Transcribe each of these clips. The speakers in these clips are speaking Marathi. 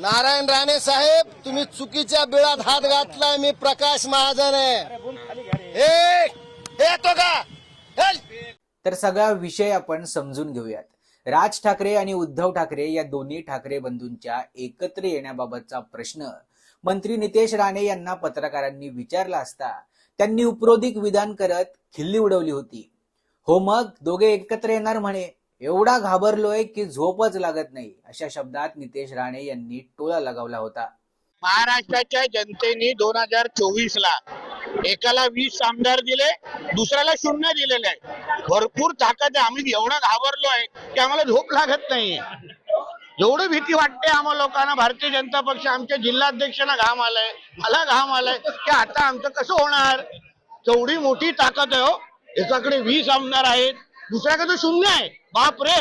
नारायण राणे साहेब तुम्ही चुकीच्या बिळात हात घातलाय मी प्रकाश महाजन आहे. येतो का? तर सगळा विषय आपण समजून घेऊयात. राज ठाकरे आणि उद्धव ठाकरे या दोन्ही ठाकरे बंधूंच्या एकत्र येण्याबाबतचा प्रश्न मंत्री नितेश राणे यांना पत्रकारांनी विचारला असता त्यांनी उपरोधिक विधान करत खिल्ली उडवली होती. हो मग दोघे एकत्र येणार म्हणे. एवढा घाबरलोय की झोपच लागत नाही अशा शब्दात नितेश राणे यांनी टोला लगावला होता. महाराष्ट्राच्या जनतेने दोन हजार चोवीस ला एकाला वीस आमदार दिले दुसऱ्याला शून्य दिलेले आहे. भरपूर ताकद आहे. आम्ही एवढं घाबरलो आहे की आम्हाला झोप लागत नाही एवढी भीती वाटते आम्हा लोकांना. भारतीय जनता पक्ष आमच्या जिल्हाध्यक्षांना घाम आलाय मला घाम आलाय की आता आमचं कसं होणार? तेवढी मोठी ताकद आहे हो. एकाकडे वीस आमदार आहेत दुसऱ्याकडे शून्य आहे. बाप रे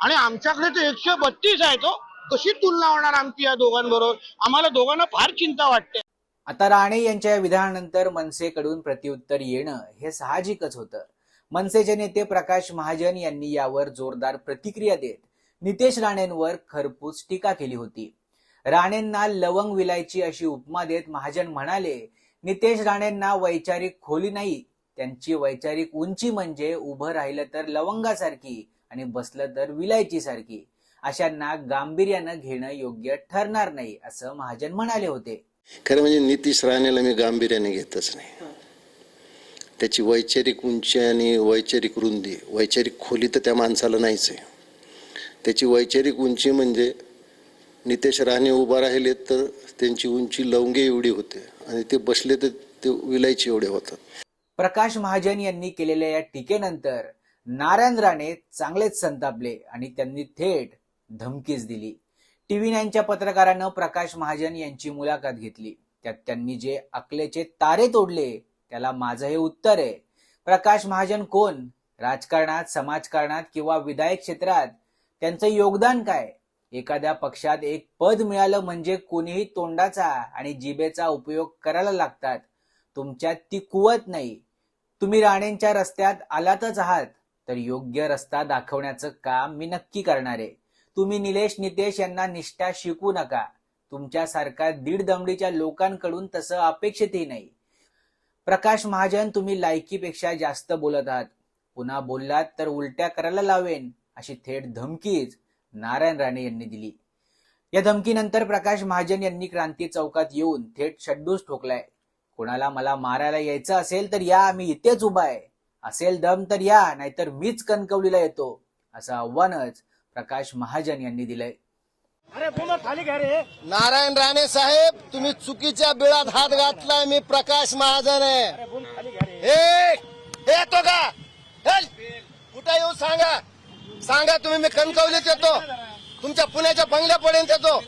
आणि आमच्याकडे तर एकशे बत्तीस आहे तो. कशी तुलना होणार आमची या दोघांबरोबर? आम्हाला दोघांना फार चिंता वाटते. आता राणे यांच्या या विधानानंतर मनसेकडून प्रत्युत्तर येणं हे साहजिकच होतं. मनसेचे नेते प्रकाश महाजन यांनी यावर जोरदार प्रतिक्रिया देत नितेश राणेंवर खरपूस टीका केली होती. राणेंना लवंग विलायची अशी उपमा देत महाजन म्हणाले नितेश राणेंना वैचारिक खोली नाही त्यांची वैचारिक उंची म्हणजे उभं राहिलं तर लवंगासारखी आणि बसलं तर विलायची सारखी अशांना गांभीर्यानं घेणं योग्य ठरणार नाही असं महाजन म्हणाले होते. खरं म्हणजे नितीश राणेला मी गांभीर्याने घेतच नाही. त्याची वैचारिक उंची आणि वैचारिक रुंदी वैचारिक खोली तर त्या माणसाला नाहीच आहे. त्याची वैचारिक उंची म्हणजे नितेश राणे उभा राहिले तर त्यांची उंची लवंगे एवढी होते आणि ते बसले तर ते विलायची एवढे होतात. प्रकाश महाजन यांनी केलेल्या या टीकेनंतर नारायण राणे चांगलेच संतापले आणि त्यांनी थेट धमकीच दिली. टीव्ही नाईनच्या पत्रकारानं प्रकाश महाजन यांची मुलाखत घेतली. त्यात त्यांनी जे अकलेचे तारे तोडले त्याला माझं हे उत्तर आहे. प्रकाश महाजन कोण? राजकारणात समाजकारणात किंवा विधायक क्षेत्रात त्यांचं योगदान काय? एखाद्या पक्षात एक पद मिळालं म्हणजे कोणीही तोंडाचा आणि जिभेचा उपयोग करायला लागतात. तुमच्यात ती कुवत नाही. तुम्ही राणेंच्या रस्त्यात आलातच आहात तर योग्य रस्ता दाखवण्याचं काम मी नक्की करणार आहे. तुम्ही निलेश नितेश यांना निष्ठा शिकू नका. तुमच्यासारख्या दीड दमडीच्या लोकांकडून तसं अपेक्षितही नाही. प्रकाश महाजन तुम्ही लायकीपेक्षा जास्त बोलत आहात. पुन्हा बोललात तर उलट्या करायला लावेन अशी थेट धमकीच नारायण राणे यांनी दिली. या धमकीनंतर प्रकाश महाजन यांनी क्रांती चौकात येऊन थेट शड्डूस ठोकलाय. कोणाला मला मारायला यायचं असेल तर या मी इथेच उभा आहे. असेल दम तर या नाहीतर मीच कणकवलीला येतो असं आव्हानच प्रकाश महाजन यांनी दिलंय. नारायण राणे साहेब तुम्ही चुकीच्या बिळात हात घातलाय मी प्रकाश महाजन आहे. ए, येतो का? चल. कुठं येऊ सांगा? सांगा तुम्ही मी कणकवलीत येतो. तुमच्या पुण्याच्या बंगल्यापर्यंत येतो.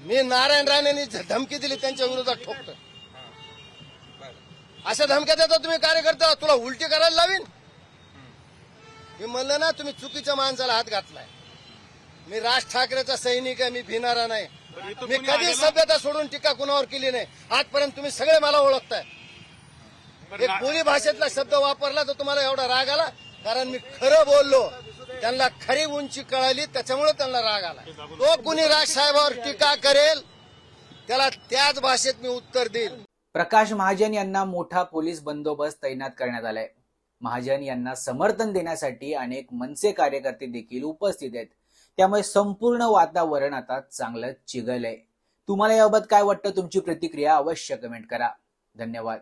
मी नारायण राणेंनी धमकी दिली त्यांच्या विरोधात ठोकतो अशा धमक्या देता तुम्ही कार्यकर्ता तुला उलटी करायला लावीन? मी म्हणलं ना तुम्ही चुकीच्या माणसाला हात घातलाय. मी राज ठाकरेचा सैनिक आहे मी भिणारा नाही. मी कधी सभ्यता सोडून टीका कुणावर केली नाही? आजपर्यंत तुम्ही सगळे मला ओळखताय. एक बोली भाषेतला शब्द वापरला तर तुम्हाला एवढा राग आला? कारण मी खरं बोललो त्यांना खरी उंची कळाली त्याच्यामुळे त्यांना राग आला. तो कुणी राज साहेबावर टीका करेल त्याला त्याच भाषेत मी उत्तर देईल. प्रकाश महाजन यांना मोठा पोलीस बंदोबस्त तैनात करण्यात आलाय. महाजन यांना समर्थन देण्यासाठी अनेक मनसे कार्यकर्ते देखील उपस्थित आहेत. त्यामुळे संपूर्ण वातावरण आता चांगलं चिघळलंय तुम्हाला याबाबत काय वाटतं? तुमची प्रतिक्रिया अवश्य कमेंट करा. धन्यवाद.